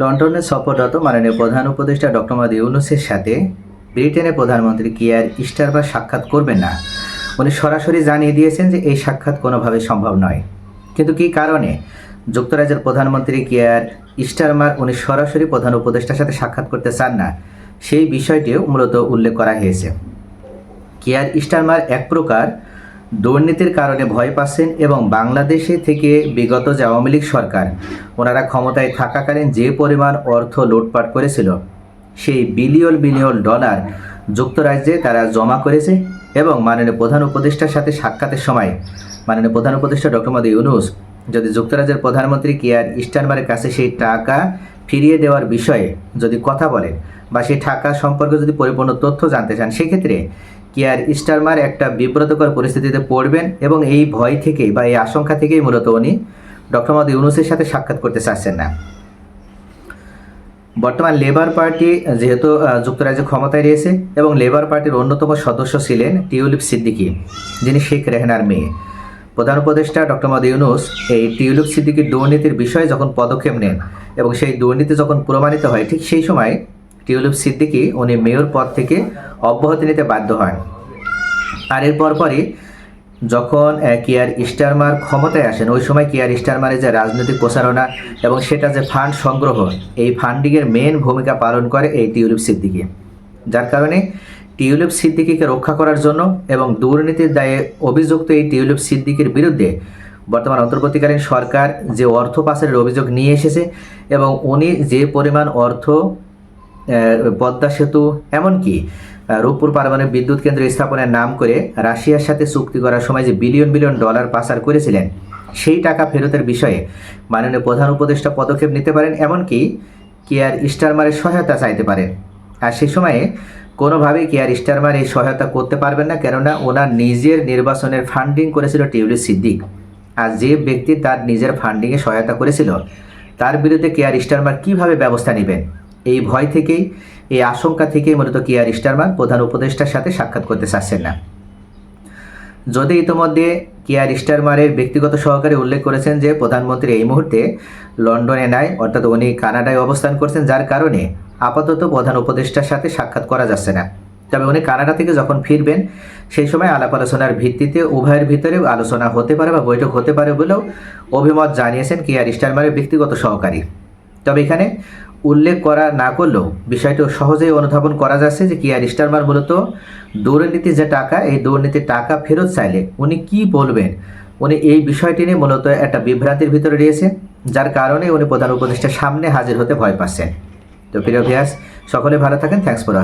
লন্ডনে সফররত মাননীয় প্রধান উপদেষ্টা ডক্টর মোহাম্মদ ইউনুসের সাথে ব্রিটেনের প্রধানমন্ত্রী কিয়ার স্টারবার সাক্ষাৎ করবেন না। উনি সরাসরি জানিয়ে দিয়েছেন যে এই সাক্ষাৎ কোনোভাবে সম্ভব নয়। কিন্তু কী কারণে? যুক্তরাজ্যের প্রধানমন্ত্রী কিয়ার স্টারমার উনি সরাসরি প্রধান উপদেষ্টার সাথে সাক্ষাৎ করতে চান না, সেই বিষয়টিও মূলত উল্লেখ করা হয়েছে। কেয়ার স্টারমার এক প্রকার দুর্নীতির কারণে ভয় পাচ্ছেন এবং বাংলাদেশে থেকে বিগত যে আওয়ামী লীগ সরকার, ওনারা ক্ষমতায় থাকাকালীন যে পরিমাণ অর্থ লুটপাট করেছিল, সেই বিলিয়ন বিলিয়ন ডলার যুক্তরাজ্যে তারা জমা করেছে এবং মাননীয় প্রধান উপদেষ্টার সাথে সাক্ষাতের সময় মাননীয় প্রধান উপদেষ্টা ডক্টর মোদী ইউনুস, যদি যুক্তরাজ্যের প্রধানমন্ত্রী কেয়ার স্টারমারের কাছে সেই টাকা ফিরিয়ে দেওয়ার বিষয়ে যদি কথা বলেন বা সেই টাকা সম্পর্কে যদি পরিপূর্ণ তথ্য জানতে চান, সেক্ষেত্রে কেয়ার স্টারমার একটা বিব্রতকর পরিস্থিতিতে পড়বেন এবং এই ভয় থেকেই বা এই আশঙ্কা থেকেই মূলত উনি ডক্টর মোহাম্মদ ইউনুসের সাথে সাক্ষাৎ করতে চাচ্ছেন না। বর্তমান লেবার পার্টি যেহেতু যুক্তরাজ্যে ক্ষমতায় রয়েছে এবং লেবার পার্টির অন্যতম সদস্য ছিলেন টিউলিপ সিদ্দিকি, যিনি শেখ রেহনার মেয়ে। প্রধান উপদেষ্টা ডক্টর মোহাম্মদ ইউনুস এই টিউলিপ সিদ্দিকির দুর্নীতির বিষয়ে যখন পদক্ষেপ নেন এবং সেই দুর্নীতি যখন প্রমাণিত হয়, ঠিক সেই সময় টিউলিপ সিদ্দিকি উনি মেয়র পদ থেকে অব্যাহতি নিতে বাধ্য হন। আর এর পরপরই যখন কিয়ার স্টারমার ক্ষমতায় আসেন, ওই সময় কিয়ার স্টারমারের যে রাজনৈতিক প্রচারণা এবং সেটা যে ফান্ড সংগ্রহ, এই ফান্ডিংয়ের মেন ভূমিকা পালন করে এই টিউলিপ সিদ্দিকি। যার কারণে টিউলিপ সিদ্দিকিকে রক্ষা করার জন্য এবং দুর্নীতির দায়ে অভিযুক্ত এই টিউলিপ সিদ্দিকির বিরুদ্ধে বর্তমান অন্তর্বর্তীকালীন সরকার যে অর্থ পাচারের অভিযোগ নিয়ে এসেছে এবং উনি যে পরিমাণ অর্থ পদ্মা সেতু, এমনকি রূপপুর পারমাণবিক বিদ্যুৎ কেন্দ্র স্থাপনের নাম করে রাশিয়ার সাথে চুক্তি করার সময় যে বিলিয়ন বিলিয়ন ডলার পাচার করেছিলেন, সেই টাকা ফেরতের বিষয়ে মাননীয় প্রধান উপদেষ্টা পদক্ষেপ নিতে পারেন, এমনকি কেয়ার স্টারমারের সহায়তা চাইতে পারেন। আর সেই সময়ে কোনোভাবেই কেয়ার স্টারমার এই সহায়তা করতে পারবেন না, কেননা ওনার নিজের নির্বাচনের ফান্ডিং করেছিল টিউলিপ সিদ্দিক। আর যে ব্যক্তি তার নিজের ফান্ডিংয়ে সহায়তা করেছিল, তার বিরুদ্ধে কেয়ার স্টারমার কীভাবে ব্যবস্থা নেবেন? এই ভয় থেকেই, এই আশঙ্কা থেকেই মূলত কেয়ার স্টারমার প্রধান উপদেষ্টার সাথে সাক্ষাৎ করতে চাচ্ছেন না। যদি ইতোমধ্যে কেয়ার স্টারমারের ব্যক্তিগত সহকারী উল্লেখ করেছেন যে প্রধানমন্ত্রী এই মুহূর্তে লন্ডনে নাই, অর্থাৎ উনি কানাডায় অবস্থান করছেন, যার কারণে আপাতত প্রধান উপদেষ্টার সাথে সাক্ষাৎ করা যাচ্ছে না। তবে উনি কানাডা থেকে যখন ফিরবেন, সেই সময় আলাপ আলোচনার ভিত্তিতে উভয়ের ভিতরে আলোচনা হতে পারে বা বৈঠক হতে পারে বলেও অভিমত জানিয়েছেন কেয়ার স্টারমারের ব্যক্তিগত সহকারী। তবে এখানে উল্লেখ করা না করলেও বিষয়টি সহজেই অনুধাবন করা যাচ্ছে যে কিয়ার স্টারমার মূলত দুর্নীতি যে টাকা, এই দুর্নীতির টাকা ফেরত চাইলে উনি কি বলবেন? উনি এই বিষয়টি নিয়ে মূলত একটা বিভ্রান্তির ভিতরে রয়েছে যার কারণে উনি প্রধান উপদেষ্টার সামনে হাজির হতে ভয় পাচ্ছেন। তো প্রিয় ভিয়াস সকলে ভালো থাকেন থ্যাংকস ফর